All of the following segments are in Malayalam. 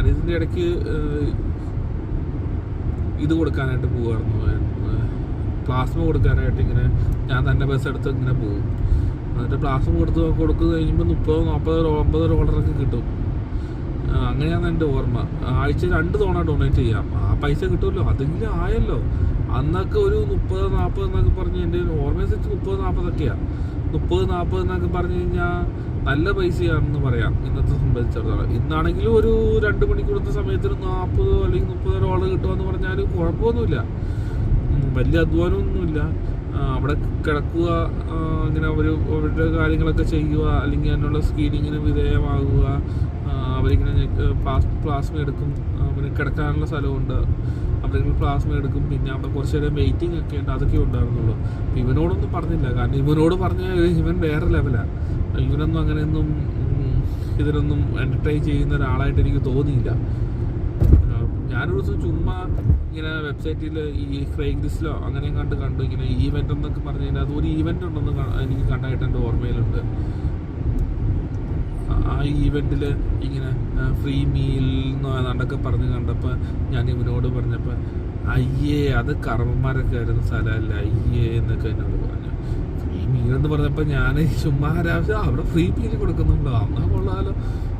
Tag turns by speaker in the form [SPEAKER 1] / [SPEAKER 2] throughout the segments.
[SPEAKER 1] ഞാനിതിന്റെ ഇടയ്ക്ക് ഇത് കൊടുക്കാനായിട്ട് പോകുമായിരുന്നു പ്ലാസ്മ കൊടുക്കാനായിട്ട് ഇങ്ങനെ ഞാൻ തന്നെ ബസ് എടുത്ത് ഇങ്ങനെ പോകും എന്നിട്ട് പ്ലാസ്മ കൊടുത്ത് കൊടുത്തു കഴിയുമ്പോൾ മുപ്പതോ നാൽപ്പതോ അമ്പതോ ഡോളറൊക്കെ കിട്ടും. അങ്ങനെയാണ് എന്റെ ഓർമ്മ. ആഴ്ച രണ്ട് തവണ ഡൊണേറ്റ് ചെയ്യാം. ആ പൈസ കിട്ടുമല്ലോ. അതെങ്കിലും ആയല്ലോ. അന്നൊക്കെ ഒരു മുപ്പത് നാൽപ്പത് എന്നൊക്കെ പറഞ്ഞ് എന്റെ ഓർമ്മയനുസരിച്ച് മുപ്പത് നാൽപ്പതൊക്കെയാണ് മുപ്പത് നാൽപ്പത് എന്നൊക്കെ പറഞ്ഞു കഴിഞ്ഞാൽ നല്ല പൈസയാണെന്ന് പറയാം ഇന്നത്തെ സംബന്ധിച്ചിടത്തോളം. ഇന്നാണെങ്കിലും ഒരു രണ്ട് മണിക്കൂറത്തെ സമയത്തിന് നാൽപ്പതോ അല്ലെങ്കിൽ മുപ്പതോ ഡോളർ കിട്ടുമെന്ന് പറഞ്ഞാൽ കുഴപ്പമൊന്നുമില്ല. വലിയ അധ്വാനമൊന്നുമില്ല. അവിടെ കിടക്കുക അങ്ങനെ അവർ അവരുടെ കാര്യങ്ങളൊക്കെ ചെയ്യുക അല്ലെങ്കിൽ അതിനുള്ള സ്ക്രീനിങ്ങിന് വിധേയമാകുക അവരിങ്ങനെ പ്ലാസ് പ്ലാസ്മ എടുക്കും പിന്നെ കിടക്കാനുള്ള സ്ഥലമുണ്ട്. അവരിങ്ങനെ പ്ലാസ്മ എടുക്കും. പിന്നെ അവിടെ കുറച്ച് നേരം വെയിറ്റിംഗ് ഒക്കെ ഉണ്ട്. അതൊക്കെ ഉണ്ടായിരുന്നുള്ളൂ. അപ്പം ഇവനോടൊന്നും പറഞ്ഞില്ല. കാരണം ഇവനോട് പറഞ്ഞാൽ ഇവൻ വേറെ ലെവലാണ് ഇവനൊന്നും അങ്ങനെയൊന്നും ഇതിനൊന്നും എന്റർടൈൻ ചെയ്യുന്ന ഒരാളായിട്ട് എനിക്ക് തോന്നിയില്ല. ഞാനൊരു ദിവസം ചുമ്മാ ഇങ്ങനെ വെബ്സൈറ്റിൽ ഈ ക്രൈഗ്ലിസ്റ്റിലോ അങ്ങനെ കണ്ട് കണ്ടു. ഇങ്ങനെ ഈവെന്റ് എന്നൊക്കെ പറഞ്ഞു കഴിഞ്ഞാൽ അതൊരു ഈവെന്റ് ഉണ്ടെന്ന് എനിക്ക് കണ്ടായിട്ട് എന്റെ ഓർമ്മയിലുണ്ട്. ആ ഈവെന്റിൽ ഇങ്ങനെ ഫ്രീ മീൽ എന്നോ ഏതാണ്ടൊക്കെ പറഞ്ഞ് കണ്ടപ്പോൾ ഞാൻ ഇവനോട് പറഞ്ഞപ്പോൾ അയ്യേ അത് കർമ്മമാരൊക്കെ ആയിരുന്ന സ്ഥലമല്ല? അയ്യേ എന്നൊക്കെ എന്നോട് പറഞ്ഞു. ഫ്രീ മീൽ എന്ന് പറഞ്ഞപ്പോൾ ഞാൻ ചുമ്മാ രാവിലെ അവിടെ ഫ്രീ മീൽ കൊടുക്കുന്നുണ്ടോ? അന്നാ കൊള്ളാലോ.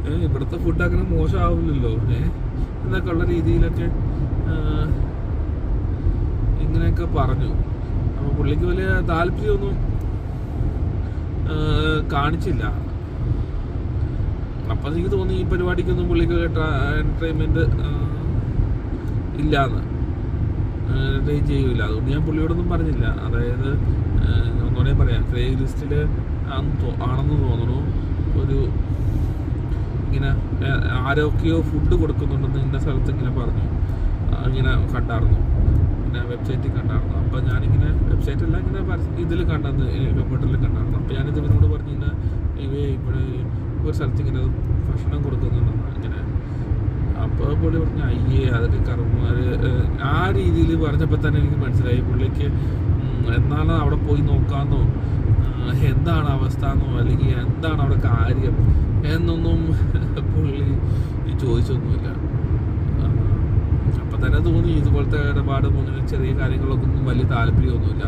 [SPEAKER 1] ഏഹ് ഇവിടുത്തെ ഫുഡ് അങ്ങനെ മോശമാവില്ലല്ലോ ഏ എന്നൊക്കെ ഉള്ള രീതിയിലൊക്കെ ഇങ്ങനെയൊക്കെ പറഞ്ഞു. അപ്പോൾ പുള്ളിക്ക് വലിയ താല്പര്യമൊന്നും കാണിച്ചില്ല. അപ്പം എനിക്ക് തോന്നി ഈ പരിപാടിക്കൊന്നും പുള്ളിക്ക് എന്റർടൈൻമെന്റ് ഇല്ലാന്ന്. എന്റർടൈൻ ചെയ്യൂല. അതുകൊണ്ട് ഞാൻ പുള്ളിയോടൊന്നും പറഞ്ഞില്ല. അതായത് ഒന്നുകൂടെ പറയാം. ക്രേ ലിസ്റ്റിൽ ആണെന്ന് തോന്നുന്നു. ഒരു ഇങ്ങനെ ആ, ഫുഡ് കൊടുക്കുന്നുണ്ടെന്ന് ഇന്ന സ്ഥലത്ത് ഇങ്ങനെ പറഞ്ഞു. ഇങ്ങനെ കണ്ടായിരുന്നു. പിന്നെ വെബ്സൈറ്റിൽ കണ്ടായിരുന്നു. അപ്പോൾ ഞാനിങ്ങനെ വെബ്സൈറ്റല്ല ഇങ്ങനെ ഇതിൽ കണ്ടത് കമ്പ്യൂട്ടറിൽ കണ്ടായിരുന്നു. അപ്പോൾ ഞാനിത് ഇവരോട് പറഞ്ഞു ഇങ്ങനെ ഇവയെ ഇവിടെ ഒരു സ്ഥലത്ത് ഇങ്ങനെ ഭക്ഷണം കൊടുക്കുന്നുണ്ടെന്ന് ഇങ്ങനെ. അപ്പോൾ പുള്ളി പറഞ്ഞു അയ്യേ അതൊക്കെ കർമ്മമാർ ആ രീതിയിൽ പറഞ്ഞപ്പോൾ തന്നെ എനിക്ക് മനസ്സിലായി. പുള്ളിക്ക് എന്നാണ് അവിടെ പോയി നോക്കാമെന്നോ എന്താണ് അവസ്ഥ എന്നോ അല്ലെങ്കിൽ എന്താണ് അവിടെ കാര്യം? എന്നൊന്നും പുള്ളി ചോദിച്ചൊന്നുമില്ല. അപ്പം തന്നെ തോന്നി ഇതുപോലത്തെ ഇടപാടും അങ്ങനെ ചെറിയ കാര്യങ്ങളൊക്കെ ഒന്നും വലിയ താല്പര്യമൊന്നുമില്ല